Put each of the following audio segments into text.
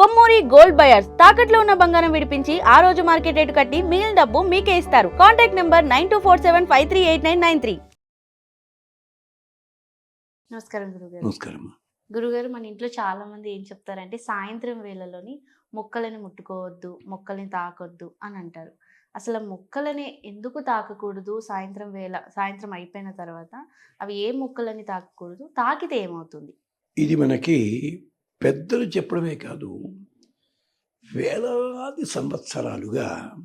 Kommuri gold buyers తాకట్లో ఉన్న బంగారం విడిపించి ఆ రోజు మార్కెట్ రేటు కట్టి మిగిలిన డబ్బు మీకే ఇస్తారు. Contact number nine two four seven five three eight nine nine three. నమస్కారం గురుగారు. నమస్కారం గురుగారు మన ఇంట్లో చాలా మంది ఏం చెప్తారంటే సాయంత్రం వేళలోని మొక్కలని ముట్టుకోవద్దు మొక్కల్ని తాకొద్దు అని అంటారు. అసలు మొక్కలని ఎందుకు తాకకూడదు? సాయంత్రం వేళ సాయంత్రం అయిపోయిన తర్వాత అవి ఏ మొక్కలని తాకకూడదు? తాకితే ఏమవుతుంది? ఇది మనకి పెద్దలు చెప్పడమే కాదు వేలాది సంవత్సరాలుగా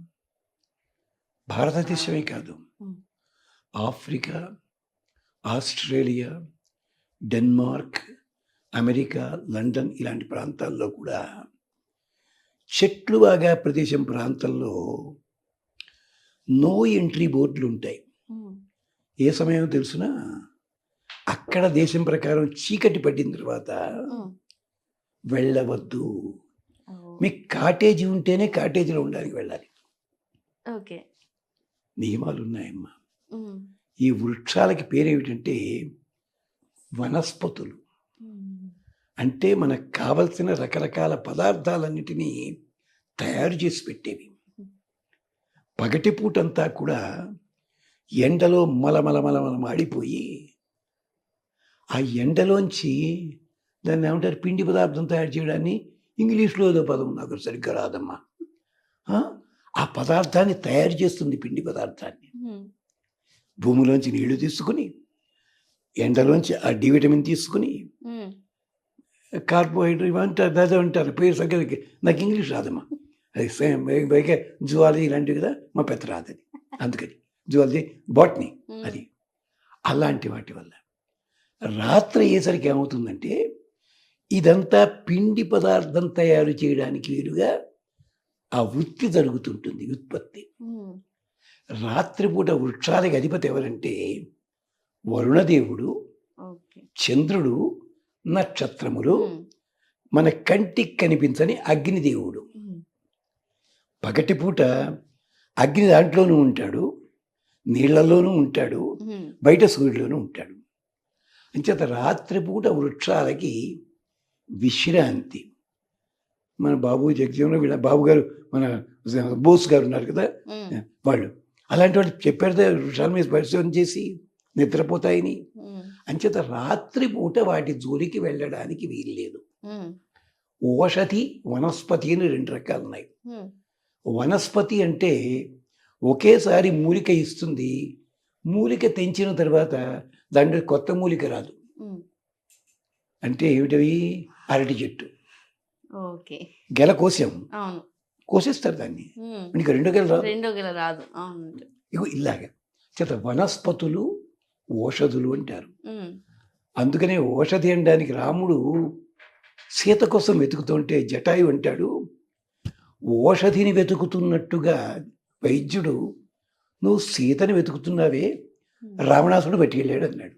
భారతదేశమే కాదు. Africa Australia Denmark America London ఇలాంటి ప్రాంతాల్లో కూడా చెట్లు బాగా ప్రదేశం ప్రాంతంలో నో ఎంట్రీ బోర్డులు ఉంటాయి. ఏ సమయం తెలుసునా? అక్కడ దేశం ప్రకారం చీకటి పడిన తర్వాత వెళ్ళవద్దు. మీకు కాటేజీ ఉంటేనే కాటేజీలో ఉండడానికి వెళ్ళాలి. ఓకే. నియమాలు ఉన్నాయమ్మా ఈ వృక్షాలకి పేరేమిటంటే వనస్పతులు. అంటే మనకు కావలసిన రకరకాల పదార్థాలన్నిటినీ తయారు చేసి పెట్టేవి. పగటిపూటంతా కూడా ఎండలో మలమల మలమల మాడిపోయి ఆ ఎండలోంచి దాన్ని ఏమంటారు? పిండి పదార్థం తయారు చేయడాన్ని ఇంగ్లీష్లో ఏదో పదం నాకు సరిగ్గా రాదమ్మా. ఆ? పదార్థాన్ని తయారు చేస్తుంది పిండి పదార్థాన్ని. భూమిలోంచి నీళ్ళు తీసుకుని ఎండలోంచి ఆ డి విటమిన్ తీసుకుని కార్బోహైడ్రేట్ ఇవి అంటారు అదే అంటారు. పేరు సంఖ్య నాకు ఇంగ్లీష్ రాదమ్మా. అది సేమ్ పైగా జువాలజీ ఇలాంటివి కదా మా పెద్ద రాదని అందుకని జువాలజీ బాట్నీ అది. అలాంటి వాటి వల్ల రాత్రి అయ్యేసరికి ఏమవుతుందంటే ఇదంతా పిండి పదార్థం తయారు చేయడానికి వీలుగా ఆ వృత్తి జరుగుతుంటుంది ఉత్పత్తి. రాత్రిపూట వృక్షాలకి అధిపతి ఎవరంటే వరుణదేవుడు చంద్రుడు నక్షత్రములు మన కంటికి కనిపించని అగ్నిదేవుడు. పగటిపూట అగ్ని దాంట్లోనూ ఉంటాడు నీళ్ళలోనూ ఉంటాడు బయట సూర్యులోనూ ఉంటాడు. అంచేత రాత్రిపూట వృక్షాలకి విశ్రాంతి. మన బాబు జగజీవన వీళ్ళ బాబు గారు మన బోస్ గారు ఉన్నారు కదా? వాళ్ళు. అలాంటి వాళ్ళు చెప్పారు కదా, వృక్షాల మీద పరిశోధన చేసి నిద్రపోతాయని. అంచేత రాత్రిపూట వాటి జోలికి వెళ్ళడానికి వీల్లేదు. ఓషధి వనస్పతి అని రెండు రకాలు ఉన్నాయి వనస్పతి అంటే ఒకేసారి మూలిక ఇస్తుంది మూలిక తెంచిన తర్వాత దాంట్లో కొత్త మూలిక రాదు. అంటే ఏమిటవి? అరటి చెట్టు. ఓకే. గెల కోసాం అవును. కోసేస్తారు దాన్ని. ఇంకా రెండో గెల రాదు. రెండో గెల రాదు. అవును. ఇగో ఇలాగా. చేత వనస్పతులు ఓషధులు అంటారు. అందుకనే ఓషధి అనడానికి రాముడు సీత కోసం వెతుకుతుంటే జటాయు అంటాడు ఓషధిని వెతుకుతున్నట్టుగా వైద్యుడు నువ్వు సీతని వెతుకుతున్నావే రావణాసుడు పట్టుకెళ్ళాడు అన్నాడు.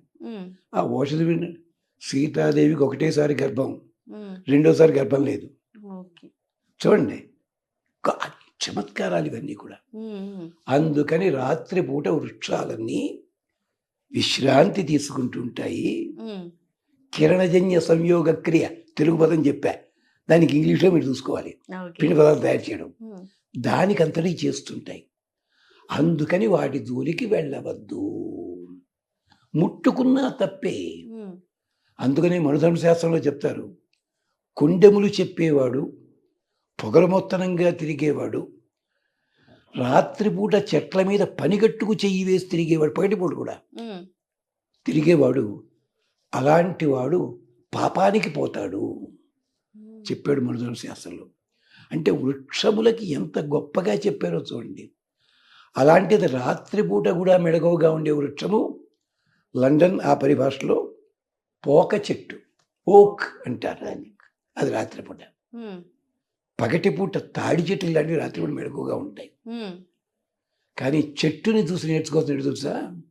ఆ ఓషధి సీతాదేవికి ఒకటేసారి గర్భం. రెండోసారి గర్భం లేదు. చూడండి చమత్కారాలు ఇవన్నీ కూడా. అందుకని రాత్రిపూట వృక్షాలన్నీ విశ్రాంతి తీసుకుంటుంటాయి కిరణజన్య సంయోగ క్రియ తెలుగు పదం చెప్పా. దానికి ఇంగ్లీష్లో మీరు చూసుకోవాలి. పిండి పదార్థాలు తయారు చేయడం. దానికి అంతటి చేస్తుంటాయి. అందుకని వాటి జోలికి వెళ్ళవద్దు. ముట్టుకున్నా తప్పే. అందుకనే మనుధర్మ శాస్త్రంలో చెప్తారు. కుండెములు చెప్పేవాడు పొగరమొత్తనంగా తిరిగేవాడు రాత్రిపూట చెట్ల మీద పనిగట్టుకు చెయ్యి వేసి తిరిగేవాడు పగటిపూట కూడా. తిరిగేవాడు అలాంటి వాడు పాపానికి పోతాడు చెప్పాడు మనుధర్మ శాస్త్రంలో. అంటే వృక్షములకి ఎంత గొప్పగా చెప్పారో చూడండి. అలాంటిది రాత్రిపూట కూడా మెడగవుగా ఉండే వృక్షము లండన్ ఆ పరిభాషలో పోక చెట్టు ఓక్ అంటారు దాన్ని. అది రాత్రిపూట. పగటిపూట తాడి చెట్లు లాంటివి రాత్రిపూట మెడకుగా ఉంటాయి. కానీ చెట్టుని చూసి నేర్చుకోవచ్చు తెలుసా?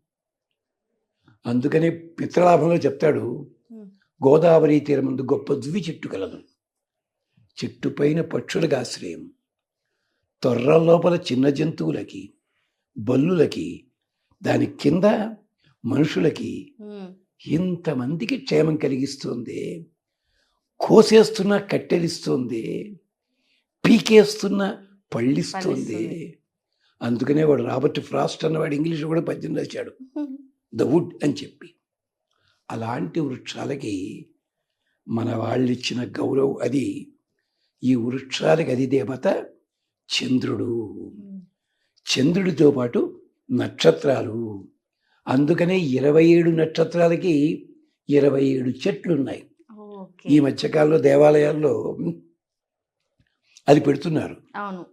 అందుకనే పిత్రలాభంలో చెప్తాడు. గోదావరి తీరం ముందు గొప్ప దువి చెట్టు కలదు. చెట్టు పైన పక్షులకు ఆశ్రయం. తొర్ర లోపల చిన్న జంతువులకి బల్లులకి దాని కింద మనుషులకి ఇంతమందికి క్షేమం కలిగిస్తుంది. కోసేస్తున్నా కట్టెలిస్తుంది పీకేస్తున్నా పళ్ళిస్తుంది. అందుకనే వాడు రాబర్ట్ ఫ్రాస్ట్ అన్నవాడు ఇంగ్లీష్ కూడా పద్యం రాశాడు. ద వుడ్ అని చెప్పి. అలాంటి వృక్షాలకి మన వాళ్ళు ఇచ్చిన గౌరవం అది. ఈ వృక్షాలకి అది దేవత చంద్రుడు. చంద్రుడితో పాటు నక్షత్రాలు. అందుకనే ఇరవై ఏడు నక్షత్రాలకి ఇరవై ఏడు చెట్లు ఉన్నాయి ఈ మధ్యకాలంలో దేవాలయాల్లో అది పెడుతున్నారు.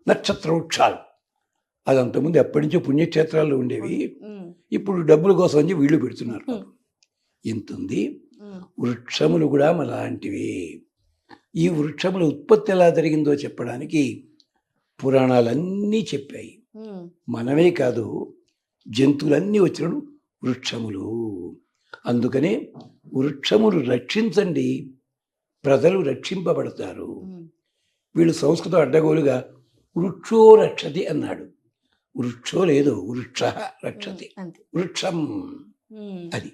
నక్షత్ర వృక్షాలు అది అంతకుముందు ఎప్పటి నుంచో పుణ్యక్షేత్రాల్లో ఉండేవి. ఇప్పుడు డబ్బుల కోసం అని వీళ్ళు పెడుతున్నారు. ఉమ్, ఇంత ఉంది ఉమ్, వృక్షములు కూడా అలాంటివి ఈ వృక్షముల ఉత్పత్తి ఎలా జరిగిందో చెప్పడానికి పురాణాలన్నీ చెప్పాయి. మనమే కాదు జంతువులన్నీ వచ్చినప్పుడు వృక్షములు. అందుకనే వృక్షములు రక్షించండి. ప్రజలు రక్షింపబడతారు. వీళ్ళు సంస్కృతం అడ్డగోలుగా వృక్షో రక్షతి అన్నాడు. వృక్షో లేదు వృక్ష రక్షతి. వృక్షం అది.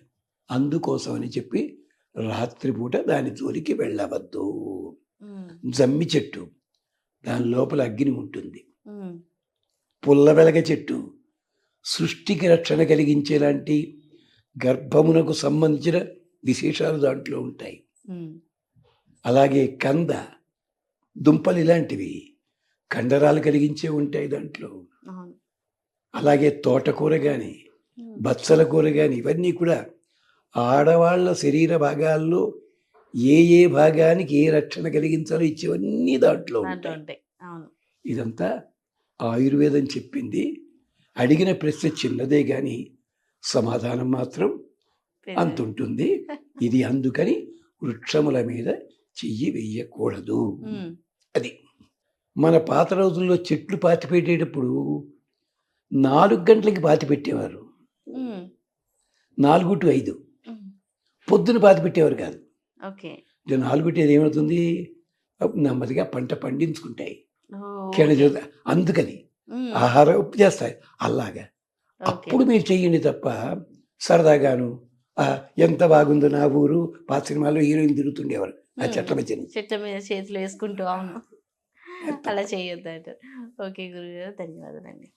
అందుకోసం అని చెప్పి రాత్రిపూట దాని జోలికి వెళ్ళవద్దు. జమ్మి చెట్టు దాని లోపల అగ్ని ఉంటుంది. పుల్ల వెలగ చెట్టు సృష్టికి రక్షణ కలిగించేలాంటి గర్భమునకు సంబంధించిన విశేషాలు దాంట్లో ఉంటాయి. అలాగే కంద దుంపలు ఇలాంటివి కండరాలు కలిగించే ఉంటాయి దాంట్లో. అలాగే తోటకూర కానీ బచ్చల కూర కానీ ఇవన్నీ కూడా ఆడవాళ్ళ శరీర భాగాల్లో ఏ ఏ భాగానికి ఏ రక్షణ కలిగించాలో ఇచ్చేవన్నీ దాంట్లో ఉంటాయి. ఇదంతా ఆయుర్వేదం చెప్పింది. అడిగిన ప్రశ్న చిన్నదే కానీ సమాధానం మాత్రం పెద్ద- అంత ఉంటుంది ఇది అందుకని వృక్షముల మీద చెయ్యి వెయ్యకూడదు. అది మన పాత రోజుల్లో చెట్లు పాతి పెట్టేటప్పుడు నాలుగు గంటలకి పాతి పెట్టేవారు నాలుగు టు ఐదు. పొద్దున పాతి పెట్టేవారు కాదు నాలుగు టు ఐదు ఏమవుతుంది? నెమ్మదిగా పంట పండించుకుంటాయి. అందుకని ఆహారం ఉప్పు చేస్తాయి అలాగా. అప్పుడు మీరు చెయ్యండి తప్ప సరదాగాను "ఆ, ఎంత బాగుందో నా ఊరు పాత సినిమాలో హీరోయిన్ తిరుగుతుండేవారు. ఆ. చెట్ల నుంచి చెట్ల మీద చేతులు వేసుకుంటూ అవును. అలా చేయొద్దు అంటారు ఓకే గురుగారు ధన్యవాదాలండి.